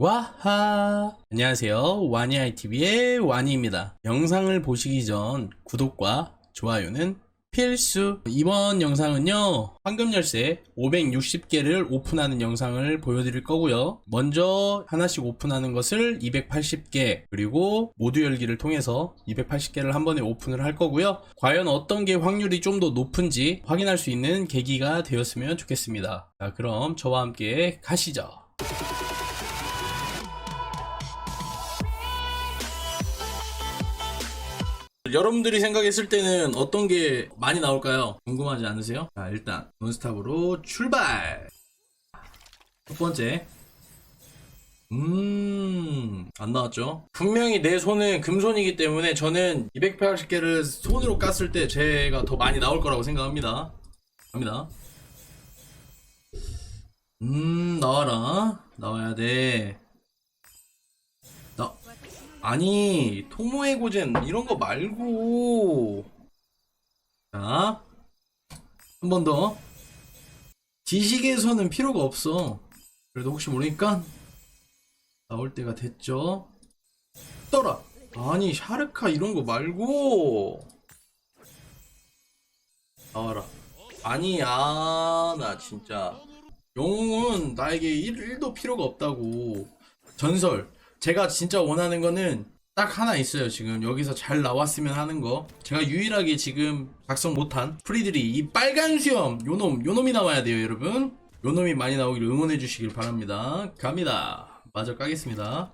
와하! 안녕하세요. 와니아이TV의 와니입니다. 영상을 보시기 전 구독과 좋아요는 필수! 이번 영상은요, 황금열쇠 560개를 오픈하는 영상을 보여드릴 거고요. 먼저 하나씩 오픈하는 것을 280개, 그리고 모두 열기를 통해서 280개를 한 번에 오픈을 할 거고요. 과연 어떤 게 확률이 좀 더 높은지 확인할 수 있는 계기가 되었으면 좋겠습니다. 자, 그럼 저와 함께 가시죠. 여러분들이 생각했을 때는 어떤 게 많이 나올까요? 궁금하지 않으세요? 자, 일단 논스탑으로 출발! 첫 번째. 음, 안 나왔죠? 분명히 내 손은 금손이기 때문에 저는 280개를 손으로 깠을 때 제가 더 많이 나올 거라고 생각합니다. 갑니다. 음, 나와라. 나와야 돼. 나, 아니, 토모의 고젠, 이런 거 말고. 자, 한 번 더. 지식에서는 필요가 없어. 그래도 혹시 모르니까, 나올 때가 됐죠. 떠라! 아니, 샤르카 이런 거 말고. 나와라. 아니, 아, 나 진짜. 영웅은 나에게 1, 도 필요가 없다고. 전설. 제가 진짜 원하는 거는 딱 하나 있어요, 지금. 여기서 잘 나왔으면 하는 거. 제가 유일하게 지금 작성 못한 프리들이 이 빨간 수염, 요놈, 요놈이 나와야 돼요, 여러분. 요놈이 많이 나오길 응원해 주시길 바랍니다. 갑니다. 마저 까겠습니다.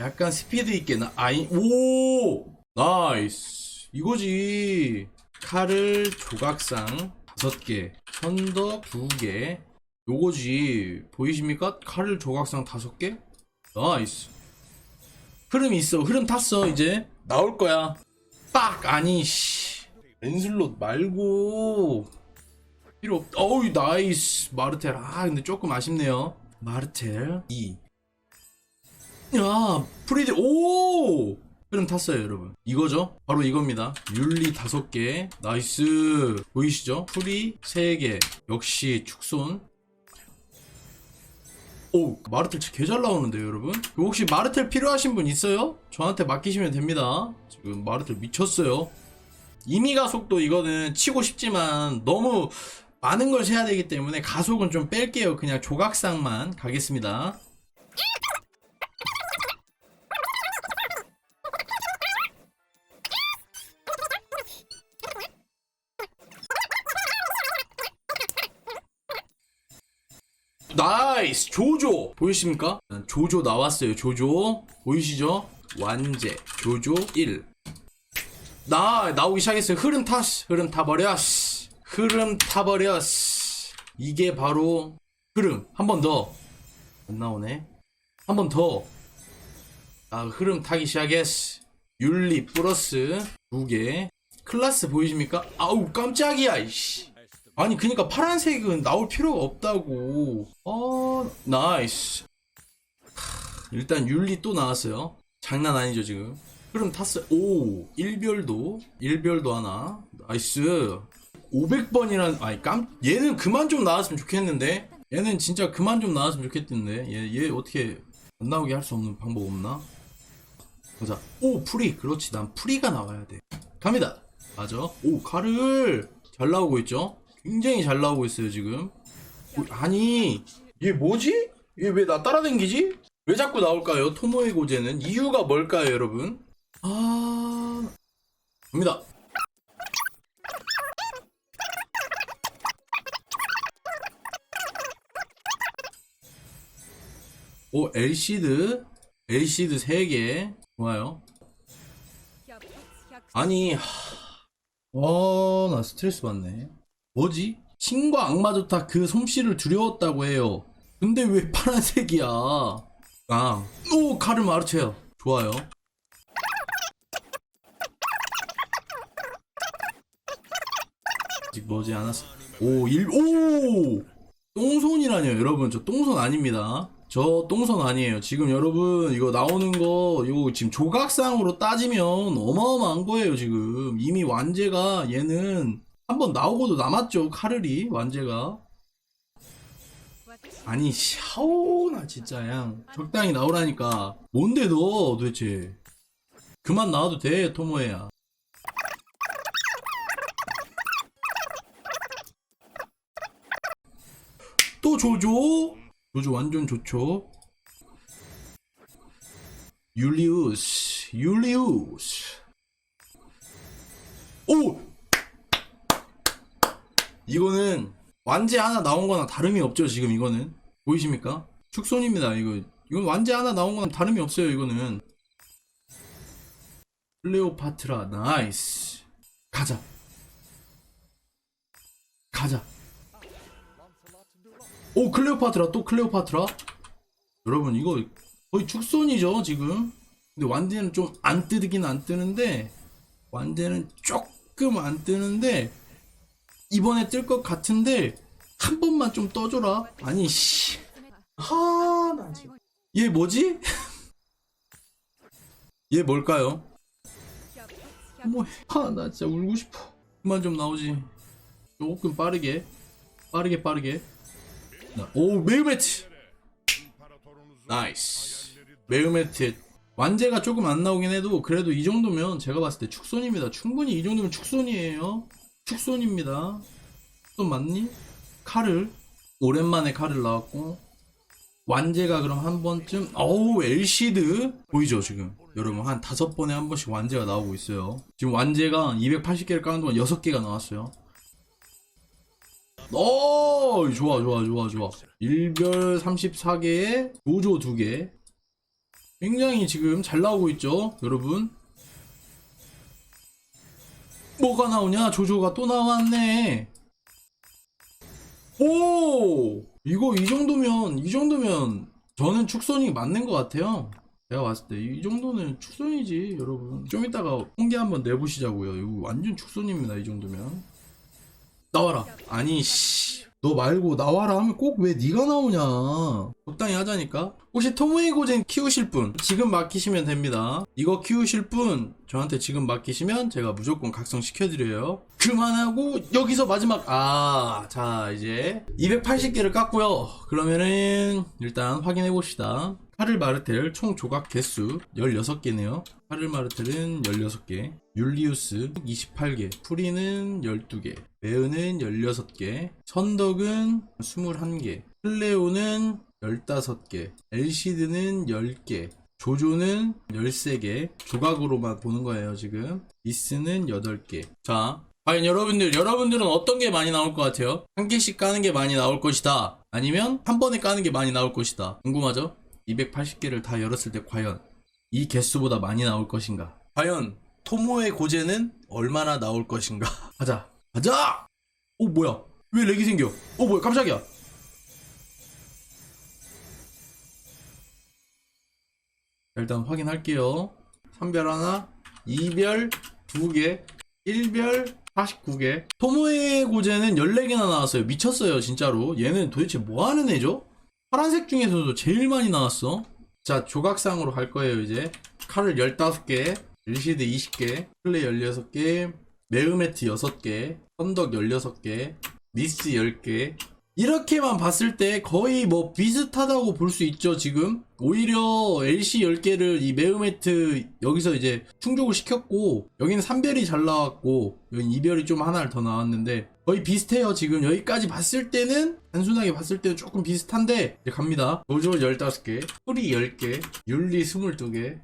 약간 스피드 있게 나, 아이, 오! 나이스. 이거지. 칼을 조각상 5개, 천덕 2개. 요거지. 보이십니까? 칼을 조각상 5개? 나이스. 흐름 있어. 흐름 탔어, 이제. 나올 거야. 빡! 아니, 씨. 렌슬롯 말고. 필요 없, 어우, 나이스. 마르텔. 아, 근데 조금 아쉽네요. 마르텔. 2. 야, 프리드, 오! 흐름 탔어요, 여러분. 이거죠? 바로 이겁니다. 율리 5개. 나이스. 보이시죠? 프리 3개. 역시 축손. 오, 마르텔 진짜 개잘 나오는데요, 여러분? 혹시 마르텔 필요하신 분 있어요? 저한테 맡기시면 됩니다. 지금 마르텔 미쳤어요. 이미 가속도 이거는 치고 싶지만 너무 많은 걸 세야 되기 때문에 가속은 좀 뺄게요. 그냥 조각상만 가겠습니다. 나이스. 조조. 보이십니까? 조조 나왔어요 조조. 보이시죠? 완제. 조조 1 나 나오기 시작했어요. 흐름 탔어 흐름 타버려 씨. 흐름 타버려 씨. 이게 바로 흐름. 한 번 더. 안 나오네. 한 번 더. 아, 흐름 타기 시작했어 윤리 플러스 두개. 클라스 보이십니까? 아우 깜짝이야 이씨 아니 그니까 파란색은 나올 필요가 없다고. 어 나이스. 하, 일단 율리 또 나왔어요. 장난 아니죠 지금. 흐름 탔어요 오 일별도 일별도 하나. 나이스. 500번이란 아니 깜 얘는 그만 좀 나왔으면 좋겠는데? 얘는 진짜 그만 좀 나왔으면 좋겠는데? 얘, 얘 어떻게 안 나오게 할 수 없는 방법 없나? 보자. 오 프리. 그렇지. 난 프리가 나와야 돼. 갑니다. 맞아. 오 칼을 잘 나오고 있죠 굉장히 잘 나오고 있어요 지금 어, 아니 얘 뭐지? 얘 왜 나 따라다니지? 왜 자꾸 나올까요? 토모의 고제는 이유가 뭘까요 여러분? 아... 갑니다 오 엘시드 엘시드 3개 좋아요 아니 와나 스트레스 받네 뭐지? 신과 악마 좋다 그 솜씨를 두려웠다고 해요. 근데 왜 파란색이야? 아, 오 카르 마르체요. 좋아요. 아직 머지 않았어. 오, 일, 오! 똥손이라뇨, 여러분. 저 똥손 아닙니다. 저 똥손 아니에요. 지금 여러분, 이거 나오는 거, 이거 지금 조각상으로 따지면 어마어마한 거예요, 지금. 이미 완제가 얘는 한 번 나오고도 남았죠 카르리 완제가. 아니 샤오나 진짜 양. 적당히 나오라니까. 뭔데 너 도대체? 그만 나와도 돼 토모에야. 또 조조? 조조 완전 좋죠? 율리우스 율리우스 이거는 완제 하나 나온 거나 다름이 없죠 지금 이거는. 보이십니까? 축손입니다 이거. 이건 완제 하나 나온 거나 다름이 없어요 이거는. 클레오파트라 나이스. 가자. 가자. 오 클레오파트라 또 클레오파트라? 여러분 이거 거의 축손이죠 지금? 근데 완제는 좀 안 뜨긴 안 뜨는데 완제는 조금 안 뜨는데 이번에 뜰 것 같은데 한 번만 좀 떠줘라. 아니 씨 하 나 지금. 얘 뭐지? 얘 뭘까요? 어머 아나 진짜 울고 싶어. 그만 좀 나오지. 조금 빠르게. 빠르게 빠르게. 나- 오 메우메트. 나이스. 메우메트. 완제가 조금 안 나오긴 해도 그래도 이 정도면 제가 봤을 때 축손입니다. 충분히 이 정도면 축손이에요 축손입니다. 또 맞니? 칼을 오랜만에 칼을 나왔고 완제가 그럼 한 번쯤 어우 엘시드! 보이죠 지금? 여러분 한 다섯 번에 한 번씩 완제가 나오고 있어요. 지금 완제가 280개를 까는 동안 6개가 나왔어요. 오 좋아 좋아 좋아 좋아. 일별 34개에 도조 2개. 굉장히 지금 잘 나오고 있죠 여러분 뭐가 나오냐? 조조가 또 나왔네. 오! 이거 이 정도면 이 정도면 저는 축선이 맞는 것 같아요. 제가 봤을 때 이 정도는 축선이지 여러분. 좀 이따가 홍계 한번 내보시자고요. 이거 완전 축선입니다 이 정도면 나와라. 아니 씨 너 말고 나와라 하면 꼭 왜 네가 나오냐. 적당히 하자니까. 혹시 토모이 고젠 키우실 분 지금 맡기시면 됩니다. 이거 키우실 분 저한테 지금 맡기시면 제가 무조건 각성시켜드려요. 그만하고 여기서 마지막. 아 자 이제 280개를 깠고요. 그러면은 일단 확인해 봅시다 카를 마르텔 총 조각 개수 16개네요. 카를 마르텔은 16개 율리우스 28개 프리는 12개 베은은 16개 선덕은 21개 클레오는 15개 엘시드는 10개 조조는 13개 조각으로만 보는 거예요 지금. 미스는 8개. 자 과연 여러분들 여러분들은 어떤 게 많이 나올 것 같아요? 한 개씩 까는 게 많이 나올 것이다. 아니면 한 번에 까는 게 많이 나올 것이다. 궁금하죠? 280개를 다 열었을 때 과연 이 개수보다 많이 나올 것인가? 과연 토모의 고제는 얼마나 나올 것인가? 가자. 가자! 오 뭐야? 왜 렉이 생겨? 오 뭐야? 깜짝이야. 일단 확인할게요. 3별 하나 2별 2개 1별 49개. 토모의 고제는 14개나 나왔어요. 미쳤어요 진짜로. 얘는 도대체 뭐 하는 애죠? 파란색 중에서도 제일 많이 나왔어. 자 조각상으로 갈 거예요 이제. 칼을 15개 일시드 20개 플레 16개 메우메트 6개 선덕 16개 미스 10개 이렇게만 봤을 때 거의 뭐 비슷하다고 볼 수 있죠 지금? 오히려 LC 10개를 이 메우메트 여기서 이제 충족을 시켰고 여기는 3별이 잘 나왔고 여기 2별이 좀 하나를 더 나왔는데 거의 비슷해요 지금. 여기까지 봤을 때는 단순하게 봤을 때는 조금 비슷한데 이제 갑니다. 조조 15개 소리 10개 율리 22개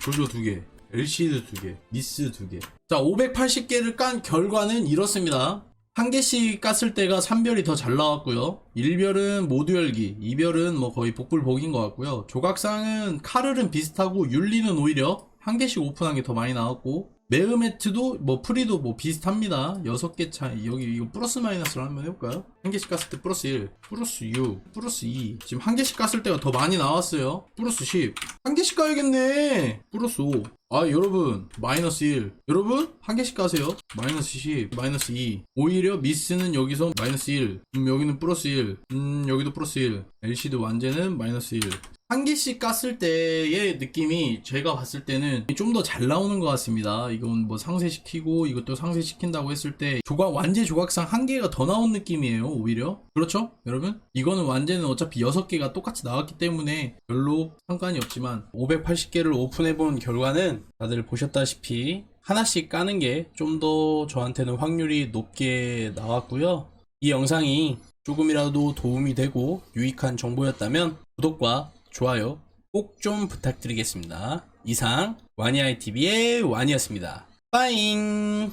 조조 2개 LC드 2개 미스 2개. 자 580개를 깐 결과는 이렇습니다 한 개씩 깠을 때가 3별이 더 잘 나왔고요. 1별은 모두 열기, 2별은 뭐 거의 복불복인 것 같고요. 조각상은 카를은 비슷하고 율리는 오히려 한 개씩 오픈한 게 더 많이 나왔고 메르메트도 뭐 프리도 뭐 비슷합니다. 6개 차이. 여기 이거 플러스 마이너스로 한번 해볼까요? 한 개씩 깠을 때 플러스 1, 플러스 6, 플러스 2. 지금 한 개씩 깠을 때가 더 많이 나왔어요. 플러스 10. 한 개씩 까야겠네. 플러스 5. 아 여러분 마이너스 1 여러분 한 개씩 까세요 마이너스 10 마이너스 2 오히려 미스는 여기서 마이너스 1 음, 여기는 플러스 1 음, 여기도 플러스 1 LCD 완제는 마이너스 1 한 개씩 깠을 때의 느낌이 제가 봤을 때는 좀 더 잘 나오는 것 같습니다. 이건 뭐 상쇄시키고 이것도 상쇄시킨다고 했을 때 조각 완제 조각상 한 개가 더 나온 느낌이에요. 오히려 그렇죠, 여러분? 이거는 완제는 어차피 6개가 똑같이 나왔기 때문에 별로 상관이 없지만 580개를 오픈해본 결과는 다들 보셨다시피 하나씩 까는 게 좀 더 저한테는 확률이 높게 나왔고요. 이 영상이 조금이라도 도움이 되고 유익한 정보였다면 구독과 좋아요 꼭 좀 부탁드리겠습니다. 이상 와니아이TV의 와니였습니다. 빠잉!